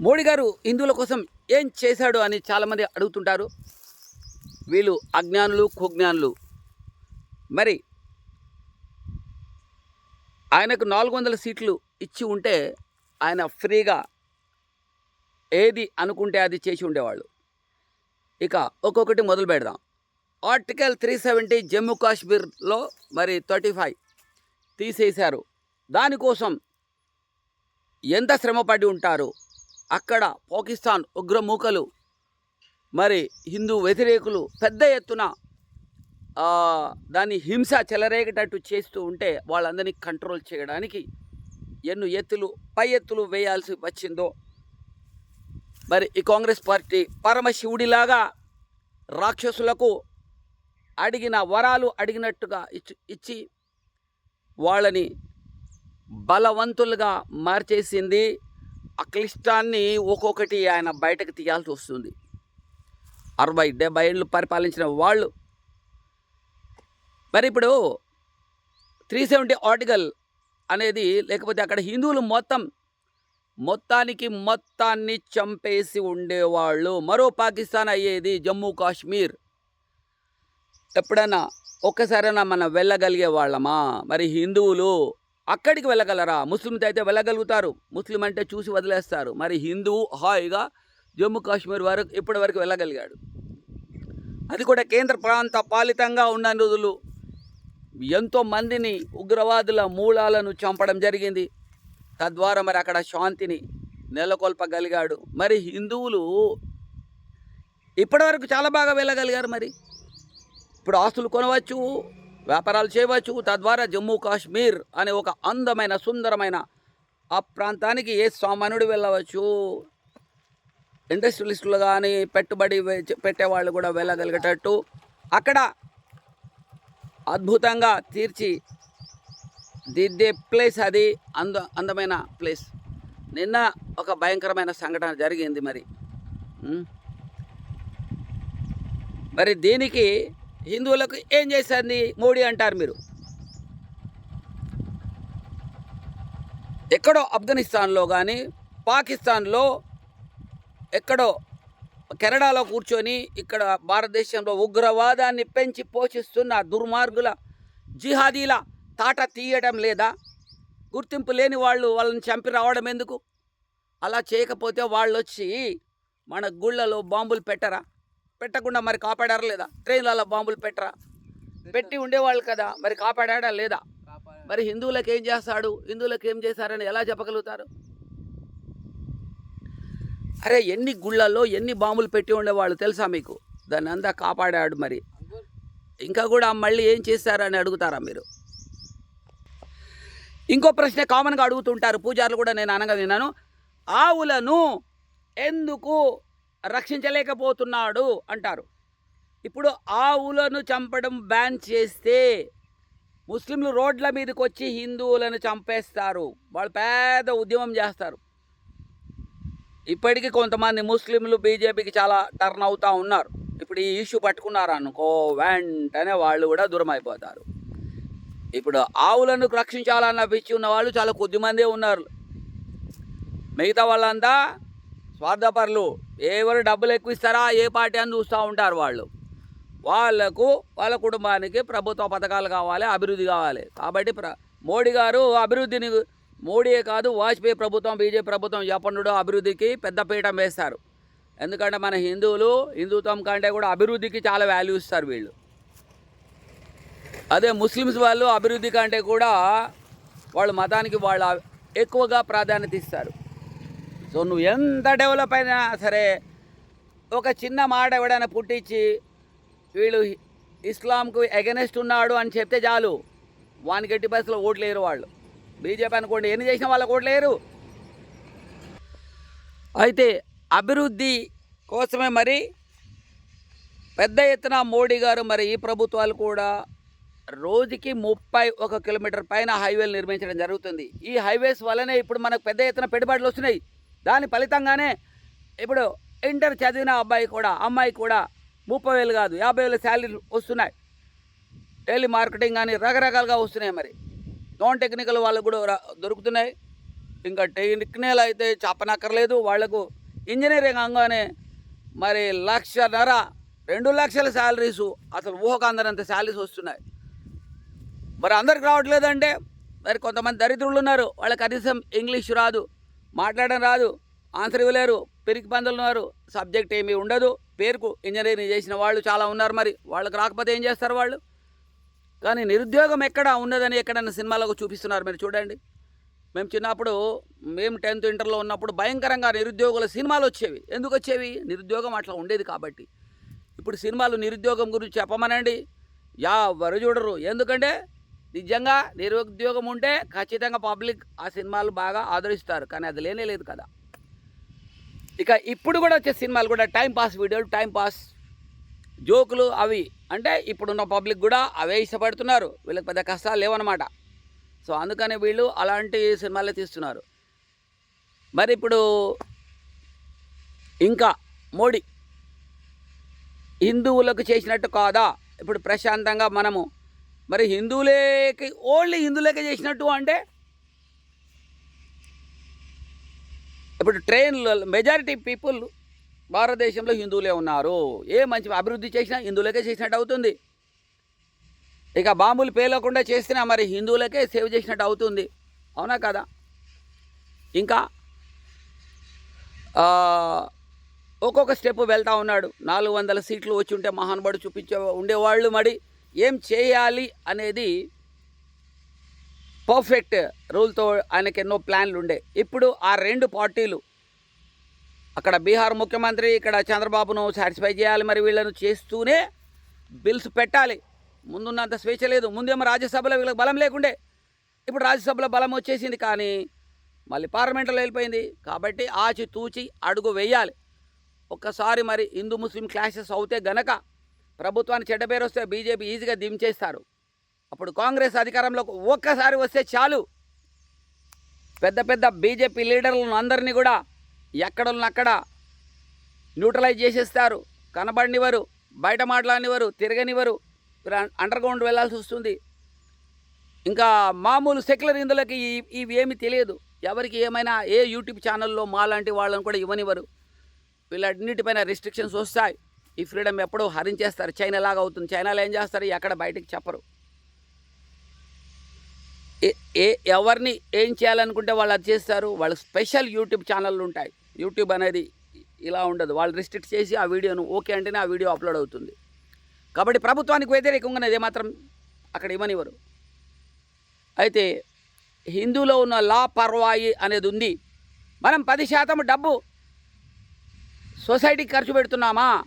మోడీ గారు హిందువుల కోసం ఏం చేశాడు అని చాలామంది అడుగుతుంటారు. వీళ్ళు అజ్ఞానులు కుజ్ఞానులు. మరి ఆయనకు నాలుగు వందల సీట్లు ఇచ్చి ఉంటే ఆయన ఫ్రీగా ఏది అనుకుంటే అది చేసి ఉండేవాళ్ళు. ఇక ఒక్కొక్కటి మొదలు పెడదాం. ఆర్టికల్ త్రీ సెవెంటీ జమ్మూ కాశ్మీర్లో మరి థర్టీ ఫైవ్ తీసేశారు. దానికోసం ఎంత శ్రమపడి ఉంటారు? అక్కడ పాకిస్తాన్ ఉగ్రమూకలు మరి హిందూ వ్యతిరేకులు పెద్ద ఎత్తున దాన్ని హింస చెలరేగేటట్టు చేస్తూ ఉంటే వాళ్ళందరినీ కంట్రోల్ చేయడానికి ఎన్ను ఎత్తులు పై ఎత్తులు వేయాల్సి వచ్చిందో. మరి ఈ కాంగ్రెస్ పార్టీ పరమశివుడిలాగా రాక్షసులకు అడిగిన వరాలు అడిగినట్టుగా ఇచ్చి ఇచ్చి వాళ్ళని బలవంతులుగా మార్చేసింది. ఆ క్లిష్టాన్ని ఒక్కొక్కటి ఆయన బయటకు తీయాల్సి వస్తుంది. అరవై డెబ్బై ఏళ్ళు పరిపాలించిన వాళ్ళు. మరి ఇప్పుడు త్రీ సెవెంటీ ఆర్టికల్ అనేది లేకపోతే అక్కడ హిందువులు మొత్తం మొత్తానికి మొత్తాన్ని చంపేసి ఉండేవాళ్ళు. మరో పాకిస్తాన్ అయ్యేది జమ్మూ కాశ్మీర్. ఎప్పుడైనా ఒక్కసారైనా మనం వెళ్ళగలిగే వాళ్ళమా? మరి హిందువులు అక్కడికి వెళ్ళగలరా? ముస్లింతో అయితే వెళ్ళగలుగుతారు. ముస్లిం అంటే చూసి వదిలేస్తారు. మరి హిందువు హాయిగా జమ్మూ కాశ్మీర్ వరకు ఇప్పటి వరకు వెళ్ళగలిగాడు. అది కూడా కేంద్ర ప్రాంత పాలితంగా ఉన్న రోజులు. ఎంతో మందిని ఉగ్రవాదుల మూలాలను చంపడం జరిగింది. తద్వారా మరి అక్కడ శాంతిని నెలకొల్పగలిగాడు. మరి హిందువులు ఇప్పటివరకు చాలా బాగా వెళ్ళగలిగారు మరి. ఇప్పుడు ఆస్తులు కొనవచ్చు వ్యాపారాలు చేయవచ్చు. తద్వారా జమ్మూ కాశ్మీర్ అనే ఒక అందమైన సుందరమైన ఆ ప్రాంతానికి ఏ సామాన్యుడు వెళ్ళవచ్చు? ఇండస్ట్రియలిస్టులు కానీ పెట్టుబడి పెట్టేవాళ్ళు కూడా వెళ్ళగలిగేటట్టు అక్కడ అద్భుతంగా తీర్చి దిద్దే ప్లేస్ అది. అంద అందమైన ప్లేస్. నిన్న ఒక భయంకరమైన సంఘటన జరిగింది మరి. మరి దీనికి హిందువులకు ఏం చేసింది మోడీ అంటారు మీరు? ఎక్కడో ఆఫ్ఘనిస్తాన్లో కానీ పాకిస్తాన్లో ఎక్కడో కెనడాలో కూర్చొని ఇక్కడ భారతదేశంలో ఉగ్రవాదాన్ని పెంచి పోషిస్తున్న దుర్మార్గుల జిహాదీల తాట తీయడం లేదా? గుర్తింపు లేని వాళ్ళు వాళ్ళని చంపి రావడం ఎందుకు? అలా చేయకపోతే వాళ్ళు వచ్చి మన గుళ్ళలో బాంబులు పెట్టరా? పెట్టకుండా మరి కాపాడారా లేదా? ట్రైన్లలో బాంబులు పెట్టరా? పెట్టి ఉండేవాళ్ళు కదా మరి కాపాడా లేదా? మరి హిందువులకు ఏం చేస్తాడు? హిందువులకు ఏం చేశారని ఎలా చెప్పగలుగుతారు? అరే ఎన్ని గుళ్ళల్లో ఎన్ని బాంబులు పెట్టి ఉండేవాళ్ళు తెలుసా మీకు? దాన్ని అంతా కాపాడాడు మరి. ఇంకా కూడా మళ్ళీ ఏం చేశారని అడుగుతారా మీరు? ఇంకో ప్రశ్న కామన్గా అడుగుతుంటారు. పూజారులు కూడా నేను అనగా విన్నాను. ఆవులను ఎందుకు రక్షించలేకపోతున్నాడు అంటారు. ఇప్పుడు ఆవులను చంపడం బ్యాన్ చేస్తే ముస్లింలు రోడ్ల మీదకి వచ్చి హిందువులను చంపేస్తారు. వాళ్ళు పెద్ద ఉద్యమం చేస్తారు. ఇప్పటికీ కొంతమంది ముస్లింలు బీజేపీకి చాలా టర్న్ అవుతూ ఉన్నారు. ఇప్పుడు ఈ ఇష్యూ పట్టుకున్నారు అనుకో వెంటనే వాళ్ళు కూడా దూరం అయిపోతారు ఇప్పుడు ఆవులను రక్షించాలన్న పిచ్చి ఉన్న వాళ్ళు చాలా కొద్ది మందే ఉన్నారు. మిగతా వాళ్ళంతా స్వార్థపరులు ఎవరు డబ్బులు ఎక్కువ ఇస్తారా ఏ పార్టీ అని చూస్తూ ఉంటారు వాళ్ళు. వాళ్ళకు వాళ్ళ కుటుంబానికి ప్రభుత్వ పథకాలు కావాలి అభివృద్ధి కావాలి. కాబట్టి ప్ర మోడీ గారు అభివృద్ధిని మోడీయే కాదు వాజ్పేయి ప్రభుత్వం బీజేపీ ప్రభుత్వం ఎప్పటి అభివృద్ధికి పెద్ద పీఠం వేస్తారు. ఎందుకంటే మన హిందువులు హిందుత్వం కంటే కూడా అభివృద్ధికి చాలా వాల్యూ ఇస్తారు వీళ్ళు. అదే ముస్లిమ్స్ వాళ్ళు అభివృద్ధి కంటే కూడా వాళ్ళు మతానికి వాళ్ళు ఎక్కువగా ప్రాధాన్యత ఇస్తారు. సో నువ్వు ఎంత డెవలప్ అయినా సరే ఒక చిన్న మాట ఎవడైనా పుట్టించి వీళ్ళు ఇస్లాంకు ఎగనెస్ట్ ఉన్నాడు అని చెప్తే చాలు. వాని గట్టి బస్సులో ఓట్లేరు వాళ్ళు. బీజేపీ అనుకోండి ఎన్ని చేసిన వాళ్ళకు ఓట్లేరు అయితే అభివృద్ధి కోసమే మరి పెద్ద ఎత్తున మోడీ గారు మరి ఈ ప్రభుత్వాలు కూడా రోజుకి ముప్పై ఒక కిలోమీటర్ పైన హైవేలు నిర్మించడం జరుగుతుంది. ఈ హైవేస్ వల్లనే ఇప్పుడు మనకు పెద్ద ఎత్తున పెట్టుబడులు వస్తున్నాయి. దాని ఫలితంగానే ఇప్పుడు ఇంటర్ చదివిన అబ్బాయి కూడా అమ్మాయి కూడా ముప్పై వేలు కాదు యాభై వేలు శాలరీ వస్తున్నాయి. టెలి మార్కెటింగ్ కానీ రకరకాలుగా వస్తున్నాయి మరి. నాన్ టెక్నికల్ వాళ్ళకు కూడా దొరుకుతున్నాయి. ఇంకా టెక్నికల్ అయితే చెప్పనక్కర్లేదు. వాళ్ళకు ఇంజనీరింగ్ అంగానే మరి లక్షన్నర రెండు లక్షల శాలరీస్ అసలు ఊహకు అందరంత శాలరీస్ వస్తున్నాయి. మరి అందరికి రావట్లేదంటే మరి కొంతమంది దరిద్రులు ఉన్నారు. వాళ్ళకి కనీసం ఇంగ్లీష్ రాదు. మాట్లాడడం రాదు. ఆన్సర్ ఇవ్వలేరు. పెరిగి పందులు ఉన్నారు సబ్జెక్ట్ ఏమీ ఉండదు. పేరుకు ఇంజనీరింగ్ చేసిన వాళ్ళు చాలా ఉన్నారు మరి. వాళ్ళకి రాకపోతే ఏం చేస్తారు వాళ్ళు? కానీ నిరుద్యోగం ఎక్కడ ఉన్నదని ఎక్కడైనా సినిమాలకు చూపిస్తున్నారు మీరు చూడండి. మేము చిన్నప్పుడు మేము టెన్త్ ఇంటర్లో ఉన్నప్పుడు భయంకరంగా నిరుద్యోగుల సినిమాలు వచ్చేవి. ఎందుకు వచ్చేవి? నిరుద్యోగం అట్లా ఉండేది కాబట్టి. ఇప్పుడు సినిమాలు నిరుద్యోగం గురించి చెప్పమనండి. ఎవరు చూడరు. ఎందుకంటే నిజంగా నిరుద్యోగం ఉంటే ఖచ్చితంగా పబ్లిక్ ఆ సినిమాలు బాగా ఆదరిస్తారు కానీ అది లేనే లేదు కదా. ఇక ఇప్పుడు కూడా వచ్చే సినిమాలు కూడా టైం పాస్ వీడియోలు టైం పాస్ జోకులు అవి. అంటే ఇప్పుడున్న పబ్లిక్ కూడా అవే ఇష్టపడుతున్నారు వీళ్ళకి పెద్ద కష్టాలు లేవన్నమాట. సో అందుకని వీళ్ళు అలాంటి సినిమాలే తీస్తున్నారు. మరి ఇప్పుడు ఇంకా మోడీ హిందువులకు చేసినట్టు కాదా? ఇప్పుడు ప్రశాంతంగా మనము మరి హిందువులేకి ఓన్లీ హిందువులకే చేసినట్టు అంటే? ఇప్పుడు ట్రైన్లో మెజారిటీ పీపుల్ భారతదేశంలో హిందువులే ఉన్నారు. ఏ మంచి అభివృద్ధి చేసినా హిందువులకే చేసినట్టు అవుతుంది. ఇక బాంబులు పేలకుండా చేసినా మరి హిందువులకే సేవ్ చేసినట్టు అవుతుంది. అవునా కదా? ఇంకా ఒక్కొక్క స్టెప్ వెళ్తూ ఉన్నాడు. నాలుగు వందల సీట్లు వచ్చి ఉంటే మహానుభావుడు చూపించే ఉండేవాళ్ళు మరి. ఏం చేయాలి అనేది పర్ఫెక్ట్ రూల్తో ఆయనకి ఎన్నో ప్లాన్లు ఉండే. ఇప్పుడు ఆ రెండు పార్టీలు అక్కడ బీహార్ ముఖ్యమంత్రి ఇక్కడ చంద్రబాబును సాటిస్ఫై చేయాలి మరి వీళ్ళను చేస్తూనే బిల్స్ పెట్టాలి. ముందున్నంత స్వేచ్ఛ లేదు. ముందేమో రాజ్యసభలో వీళ్ళకి బలం లేకుండే. ఇప్పుడు రాజ్యసభలో బలం వచ్చేసింది కానీ మళ్ళీ పార్లమెంట్లో వెళ్ళిపోయింది. కాబట్టి ఆచి తూచి అడుగు వేయాలి. ఒక్కసారి మరి హిందూ ముస్లిం క్లాషెస్ అవుతే గనక ప్రభుత్వానికి చెడ్డ పేరు వస్తే బీజేపీ ఈజీగా దించేస్తారు. అప్పుడు కాంగ్రెస్ అధికారంలోకి ఒక్కసారి వస్తే చాలు. పెద్ద పెద్ద బీజేపీ లీడర్లను అందరినీ కూడా ఎక్కడున్న అక్కడ న్యూట్రలైజ్ చేసేస్తారు. కనబడినివ్వరు బయట మాట్లాడినివ్వరు తిరగనివ్వరు అండర్గ్రౌండ్ అండర్ గ్రౌండ్ వెళ్ళాల్సి వస్తుంది. ఇంకా మామూలు సెక్యులర్ ఇందులోకి ఇవేమి తెలియదు. ఎవరికి ఏమైనా ఏ యూట్యూబ్ ఛానల్లో మాలాంటి వాళ్ళని కూడా ఇవ్వనివ్వరు. వీళ్ళన్నిటిపైన రిస్ట్రిక్షన్స్ వస్తాయి. ఈ ఫ్రీడమ్ ఎప్పుడూ హరించేస్తారు. చైనా లాగా అవుతుంది. చైనాలో ఏం చేస్తారు? ఎక్కడ బయటకు చెప్పరు. ఏ- ఎవరిని ఏం చేయాలనుకుంటే వాళ్ళు అది చేస్తారు. వాళ్ళు స్పెషల్ యూట్యూబ్ ఛానళ్ళు ఉంటాయి. యూట్యూబ్ అనేది ఇలా ఉండదు. వాళ్ళు రిస్ట్రిక్ట్ చేసి ఆ వీడియోను ఓకే అంటేనే ఆ వీడియో అప్లోడ్ అవుతుంది. కాబట్టి ప్రభుత్వానికి వ్యతిరేకంగా ఏమాత్రం అక్కడ ఇవ్వనివ్వరు. అయితే హిందూలో ఉన్న లా పర్వాయి అనేది ఉంది. మనం పది శాతం డబ్బు సొసైటీకి ఖర్చు పెడుతున్నామా?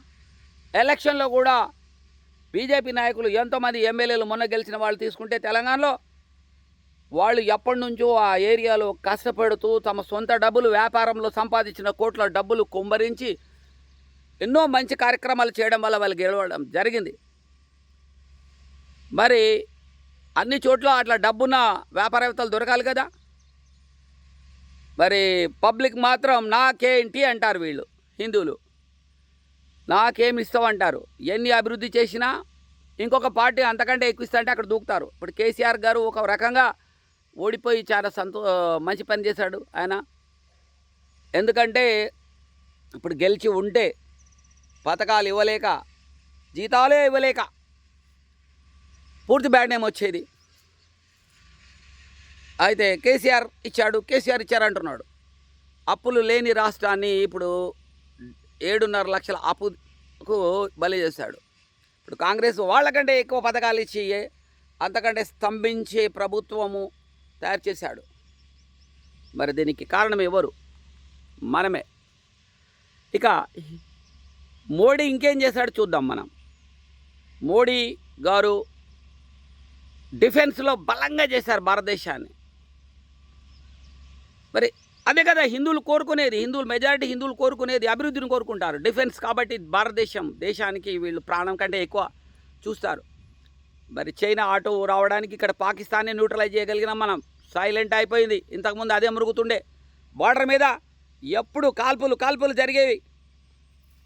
ఎలక్షన్లో కూడా బీజేపీ నాయకులు ఎంతోమంది ఎమ్మెల్యేలు మొన్న గెలిచిన వాళ్ళు తీసుకుంటే తెలంగాణలో వాళ్ళు ఎప్పటి నుంచో ఆ ఏరియాలో కష్టపడుతూ తమ సొంత డబ్బులు వ్యాపారంలో సంపాదించిన కోట్ల డబ్బులు కుమ్మరించి ఎన్నో మంచి కార్యక్రమాలు చేయడం వల్ల వాళ్ళు గెలవడం జరిగింది. మరి అన్ని చోట్ల అట్లా డబ్బున్న వ్యాపారవేత్తలు దొరకాలి కదా. మరి పబ్లిక్ మాత్రం నాకేంటి అంటారు వీళ్ళు హిందువులు? నాకేమి ఇస్తామంటారు ఎన్ని అభివృద్ధి చేసినా ఇంకొక పార్టీ అంతకంటే ఎక్కువ ఇస్తా అంటే అక్కడ దూకుతారు. ఇప్పుడు కేసీఆర్ గారు ఒక రకంగా ఓడిపోయి చాలా సంతో మంచి పని చేశాడు ఆయన. ఎందుకంటే ఇప్పుడు గెలిచి ఉంటే పథకాలు ఇవ్వలేక జీతాలే ఇవ్వలేక పూర్తి బ్యాడ్ నేమ్ వచ్చేది. అయితే కేసీఆర్ ఇచ్చాడు కేసీఆర్ ఇచ్చారు అంటున్నాడు అప్పులు లేని రాష్ట్రాన్ని ఇప్పుడు ఏడున్నర లక్షల అప్పుకు బలి చేశాడు. ఇప్పుడు కాంగ్రెస్ వాళ్ళకంటే ఎక్కువ పథకాలు ఇచ్చి అంతకంటే స్తంభించే ప్రభుత్వము తయారు చేశాడు. మరి దీనికి కారణం ఎవరు? మనమే. ఇక మోడీ ఇంకేం చేశాడు చూద్దాం మనం. మోడీ గారు డిఫెన్స్లో బలంగా చేశారు భారతదేశాన్ని. మరి అదే కదా హిందువులు కోరుకునేది హిందువులు మెజారిటీ హిందువులు కోరుకునేది అభివృద్ధిని కోరుకుంటారు. డిఫెన్స్ కాబట్టి భారతదేశం దేశానికి వీళ్ళు ప్రాణం కంటే ఎక్కువ చూస్తారు. మరి చైనా ఆటో రావడానికి ఇక్కడ పాకిస్తాన్ని న్యూట్రలైజ్ చేయగలిగినాం మనం. సైలెంట్ అయిపోయింది. ఇంతకుముందు అదే మురుగుతుండే. బార్డర్ మీద ఎప్పుడు కాల్పులు కాల్పులు జరిగేవి.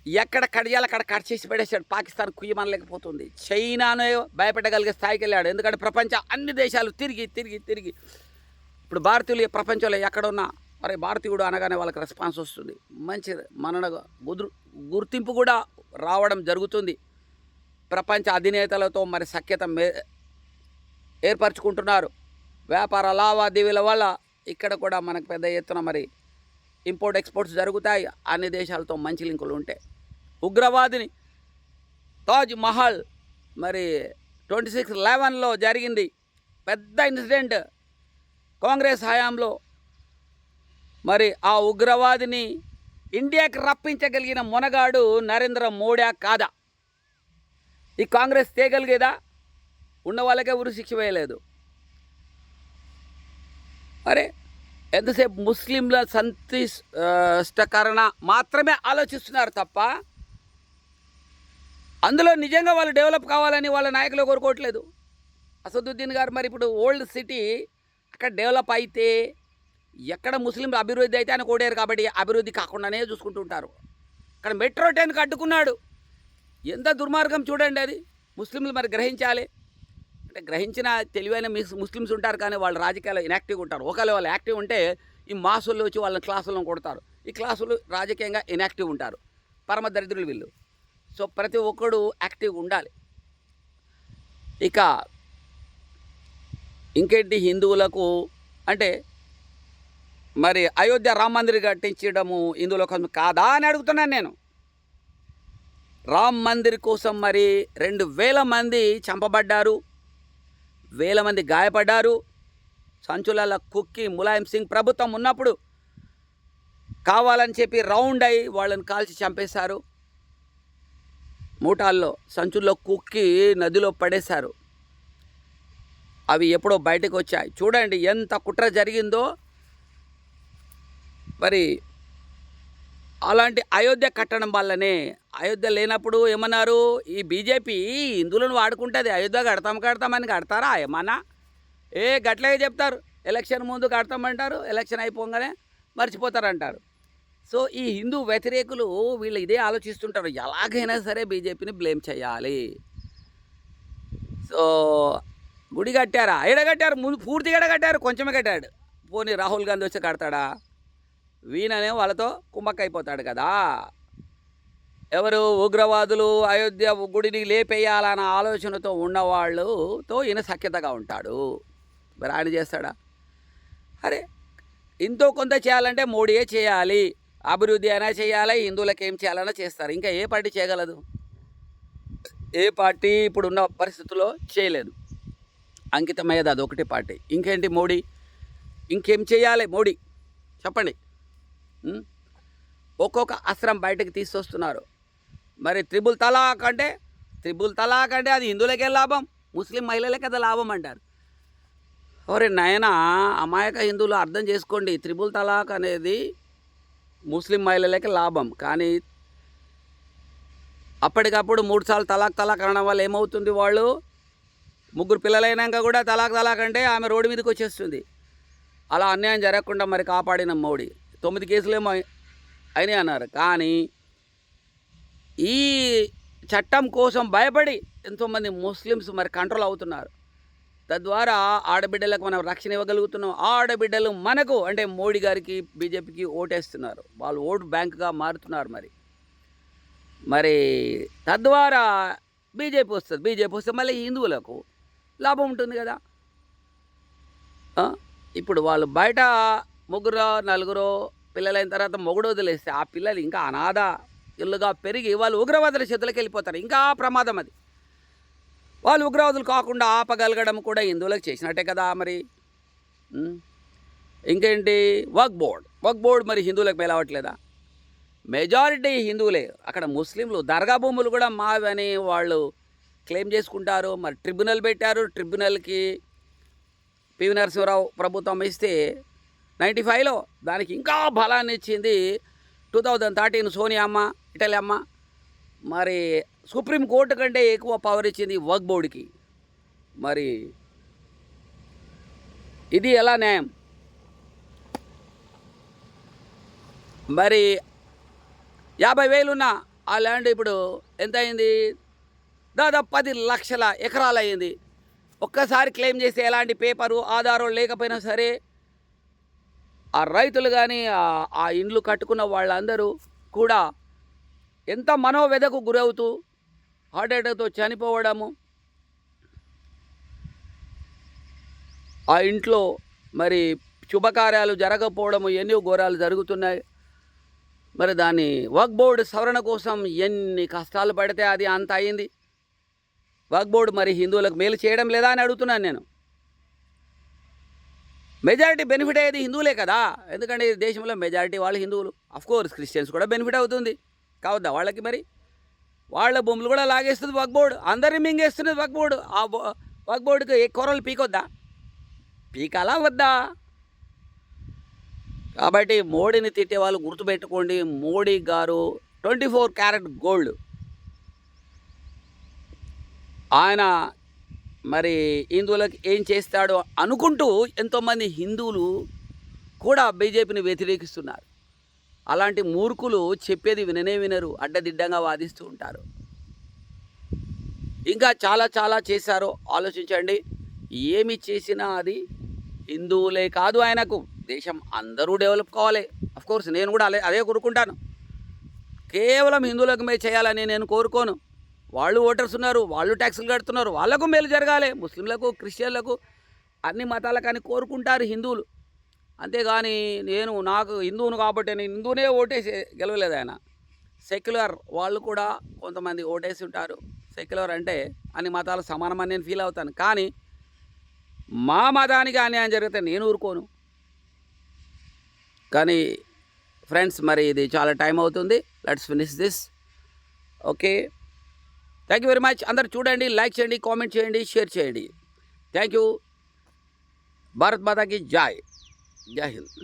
ఎక్కడ కడియాలి అక్కడ కట్ చేసి పెట్టేశాడు పాకిస్తాన్ కుయ్యమనలేకపోతుంది. చైనాను భయపెట్టగలిగే స్థాయికి వెళ్ళాడు. ఎందుకంటే ప్రపంచ అన్ని దేశాలు తిరిగి తిరిగి తిరిగి. ఇప్పుడు భారతీయులు ప్రపంచంలో ఎక్కడున్నా మరి భారతీయుడు అనగానే వాళ్ళకి రెస్పాన్స్ వస్తుంది. మంచి మన గురు గుర్తింపు కూడా రావడం జరుగుతుంది. ప్రపంచ అధినేతలతో మరి సఖ్యత మే ఏర్పరచుకుంటున్నారు. వ్యాపార లావాదేవీల వల్ల ఇక్కడ కూడా మనకు పెద్ద ఎత్తున మరి ఇంపోర్ట్ ఎక్స్పోర్ట్స్ జరుగుతాయి. అన్ని దేశాలతో మంచి లింకులు ఉంటాయి ఉగ్రవాదిని తాజ్ మహల్ మరి ట్వంటీ సిక్స్ లెవెన్లో జరిగింది. పెద్ద ఇన్సిడెంట్. కాంగ్రెస్ హయాంలో మరి ఆ ఉగ్రవాదిని ఇండియాకి రప్పించగలిగిన మొనగాడు నరేంద్ర మోడీ కాదా? ఈ కాంగ్రెస్ తేగలిగేదా? ఉన్న వాళ్ళకే ఉరి శిక్ష వేయలేదు. అరే ఎంతసేపు ముస్లింల సంతిష్టకరణ మాత్రమే ఆలోచిస్తున్నారు తప్ప అందులో నిజంగా వాళ్ళు డెవలప్ కావాలని వాళ్ళ నాయకులు కోరుకోవట్లేదు. అసదుద్దీన్ గారు మరి ఇప్పుడు ఓల్డ్ సిటీ అక్కడ డెవలప్ అయితే ఎక్కడ ముస్లింలు అభివృద్ధి అయితే ఆయన కోడారు కాబట్టి అభివృద్ధి కాకుండానే చూసుకుంటుంటారు అక్కడ మెట్రో ట్రైన్ కట్టుకున్నాడు ఎంత దుర్మార్గం చూడండి అది. ముస్లింలు మరి గ్రహించాలి. అంటే గ్రహించిన తెలివైన ముస్లిమ్స్ ఉంటారు కానీ వాళ్ళు రాజకీయాలు ఇనాక్టివ్గా ఉంటారు. ఒకవేళ వాళ్ళు యాక్టివ్ ఉంటే ఈ మాసుల్లో వచ్చి వాళ్ళని క్లాసుల్లో కొడతారు. ఈ క్లాసులు రాజకీయంగా ఇనాక్టివ్ ఉంటారు. పరమ దరిద్రులు వీళ్ళు. సో ప్రతి ఒక్కడు యాక్టివ్ ఉండాలి. ఇక ఇంకేంటి హిందువులకు అంటే మరి అయోధ్య రామ మందిర్ కట్టించడము ఇందులో కోసం కాదా అని అడుగుతున్నాను నేను. రామ్ మందిర్ కోసం మరి రెండు వేల మంది చంపబడ్డారు. వేల మంది గాయపడ్డారు. సంచుల కుక్కి ములాయం సింగ్ ప్రభుత్వం ఉన్నప్పుడు కావాలని చెప్పి రౌండ్ అయి వాళ్ళని కాల్చి చంపేశారు. మూటాల్లో సంచుల్లో కుక్కి నదిలో పడేశారు. అవి ఎప్పుడో బయటకు వచ్చాయి. చూడండి ఎంత కుట్ర జరిగిందో. మరి అలాంటి అయోధ్య కట్టడం వల్లనే అయోధ్య లేనప్పుడు ఏమన్నారు? ఈ బీజేపీ హిందువులను వాడుకుంటుంది అయోధ్య కడతాం కడతామని కడతారా ఏమన్నా? ఏ గట్లే చెప్తారు ఎలక్షన్ ముందు కడతామంటారు ఎలక్షన్ అయిపోగానే మర్చిపోతారంటారు. సో ఈ హిందూ వ్యతిరేకులు వీళ్ళు ఇదే ఆలోచిస్తుంటారు ఎలాగైనా సరే బీజేపీని బ్లేమ్ చేయాలి. సో గుడి కట్టారా? ఎడ కట్టారు? ముందు పూర్తిగా ఎడ కట్టారు? కొంచెమే కట్టాడు. పోనీ రాహుల్ గాంధీ వచ్చి కడతాడా? వీణనే వాళ్ళతో కుమ్మక్కైపోతాడు కదా. ఎవరు ఉగ్రవాదులు అయోధ్య గుడిని లేపేయాలన్న ఆలోచనతో ఉన్నవాళ్ళుతో ఈయన సఖ్యతగా ఉంటాడు. మరి ఆయన చేస్తాడా? అరే ఇంతో కొంత చేయాలంటే మోడీయే చేయాలి. అభివృద్ధి అయినా చేయాలి హిందువులకు ఏం చేయాలన్నా చేస్తారు. ఇంకా ఏ పార్టీ చేయగలదు? ఏ పార్టీ ఇప్పుడున్న పరిస్థితుల్లో చేయలేదు. అంకితమయ్యేది అదొకటి పార్టీ. ఇంకేంటి మోడీ? ఇంకేం చేయాలి మోడీ? చెప్పండి. ఒక్కొక్క అస్త్రం బయటకు తీసుకొస్తున్నారు. మరి త్రిబుల్ తలాక్ అంటే త్రిబుల్ తలాక్ అంటే అది హిందువులకే లాభం ముస్లిం మహిళలకే అది లాభం అంటారు. ఒరే నయన అమాయక హిందువులు అర్థం చేసుకోండి. త్రిబుల్ తలాక్ అనేది ముస్లిం మహిళలకి లాభం కానీ అప్పటికప్పుడు మూడు సార్లు తలాక్ తలాక్ అనడం వల్ల ఏమవుతుంది వాళ్ళు? ముగ్గురు పిల్లలైనాక కూడా తలాక్ తలాక్ అంటే ఆమె రోడ్డు మీదకి వచ్చేస్తుంది. అలా అన్యాయం జరగకుండా మరి కాపాడిన మోడీ. తొమ్మిది కేసులేమో అయినాయి అన్నారు. కానీ ఈ చట్టం కోసం భయపడి ఎంతోమంది ముస్లిమ్స్ మరి కంట్రోల్ అవుతున్నారు. తద్వారా ఆడబిడ్డలకు మనం రక్షణ ఇవ్వగలుగుతున్నాం. ఆడబిడ్డలు మనకు అంటే మోడీ గారికి బీజేపీకి ఓటేస్తున్నారు. వాళ్ళు ఓటు బ్యాంకుగా మారుతున్నారు మరి. మరి తద్వారా బీజేపీ వస్తుంది. బీజేపీ వస్తే మళ్ళీ హిందువులకు లాభం ఉంటుంది కదా. ఇప్పుడు వాళ్ళు బయట ముగ్గురు నలుగురు పిల్లలైన తర్వాత మొగుడు వదిలేస్తే ఆ పిల్లలు ఇంకా అనాథ ఇల్లుగా పెరిగి వాళ్ళు ఉగ్రవాదుల చేతులకు వెళ్ళిపోతారు. ఇంకా ప్రమాదం అది. వాళ్ళు ఉగ్రవాదులు కాకుండా ఆపగలగడం కూడా హిందువులకు చేసినట్టే కదా మరి. ఇంకేంటి? Work board. వక్ బోర్డ్ మరి హిందువులకు మేలవట్లేదా మెజారిటీ హిందువులే. అక్కడ ముస్లింలు దర్గా భూములు కూడా మావని వాళ్ళు క్లెయిమ్ చేసుకుంటారు. మరి ట్రిబ్యునల్ పెట్టారు. ట్రిబ్యునల్కి పివి నరసింహరావు ప్రభుత్వం ఇస్తే నైంటీ ఫైవ్లో దానికి ఇంకా బలాన్ని ఇచ్చింది టూ థౌజండ్ థర్టీన్ సోనియా అమ్మ ఇటలీ అమ్మ. మరి సుప్రీంకోర్టు కంటే ఎక్కువ పవర్ ఇచ్చింది వర్క్ బోర్డుకి మరి ఇది ఎలా న్యాయం? మరి యాభై వేలున్న ఆ ల్యాండ్ ఇప్పుడు ఎంత అయింది? దాదాపు పది లక్షల ఎకరాలు అయింది. ఒక్కసారి క్లెయిమ్ చేస్తే ఎలాంటి పేపరు ఆధారం లేకపోయినా సరే ఆ రైతులు కానీ ఆ ఇండ్లు కట్టుకున్న వాళ్ళందరూ కూడా ఎంత మనోవ్యధకు గురవుతూ హార్ట్ అటాక్తో చనిపోవడము ఆ ఇంట్లో మరి శుభకార్యాలు జరగకపోవడము ఎన్నో ఘోరాలు జరుగుతున్నాయి. మరి దాన్ని వర్క్ బోర్డు సవరణ కోసం ఎన్ని కష్టాలు పడితే అది అంత అయింది. వర్క్ బోర్డు మరి హిందువులకు మేలు చేయడం లేదా అని అడుగుతున్నాను నేను. మెజారిటీ బెనిఫిట్ అయ్యేది హిందువులే కదా. ఎందుకంటే ఈ దేశంలో మెజారిటీ వాళ్ళు హిందువులు. కోర్స్ క్రిస్టియన్స్ కూడా బెనిఫిట్ అవుతుంది. కావద్దా వాళ్ళకి మరి? వాళ్ళ భూములు కూడా లాగేస్తుంది వక్బోర్డు అందరినీ మింగేస్తున్నది వక్ ఆ వక్బోర్డుకి ఏ కూరలు పీకొద్దా? పీకాలా వద్దా? కాబట్టి మోడీని తిట్టే వాళ్ళు గుర్తుపెట్టుకోండి. మోడీ గారు ట్వంటీ ఫోర్ క్యారెట్ గోల్డ్ ఆయన మరి హిందువులకు ఏం చేస్తాడో అనుకుంటూ ఎంతోమంది హిందువులు కూడా బీజేపీని వ్యతిరేకిస్తున్నారు. అలాంటి మూర్ఖులు చెప్పేది విననే వినరు అడ్డదిడ్డంగా వాదిస్తూ ఉంటారు. ఇంకా చాలా చాలా చేశారో ఆలోచించండి. ఏమి చేసినా అది హిందువులే కాదు ఆయనకు దేశం అందరూ డెవలప్ కావాలి. కోర్స్ నేను కూడా అదే అదే కోరుకుంటాను. కేవలం హిందువులకు మే చేయాలని నేను కోరుకోను. వాళ్ళు ఓటర్స్ ఉన్నారు వాళ్ళు ట్యాక్సులు కడుతున్నారు వాళ్ళకు మేలు జరగాలి. ముస్లింలకు క్రిస్టియన్లకు అన్ని మతాలకని కోరుకుంటారు హిందువులు. అంతేగాని నేను నాకు హిందువును కాబట్టి నేను హిందువునే ఓటేసి గెలవలేదు ఆయన. సెక్యులర్ వాళ్ళు కూడా కొంతమంది ఓటేసి ఉంటారు. సెక్యులర్ అంటే అన్ని మతాలు సమానమని నేను ఫీల్ అవుతాను. కానీ మా మతానికి అన్యాయం జరిగితే నేను ఊరుకోను. కానీ ఫ్రెండ్స్ మరి ఇది చాలా టైం అవుతుంది. Let's finish this okay thank you very much అందరు చూడండి లైక్ చేయండి కామెంట్ చేయండి షేర్ చేయండి థ్యాంక్ యూ భారత్ మాతాకి జాయ్ జై హింద్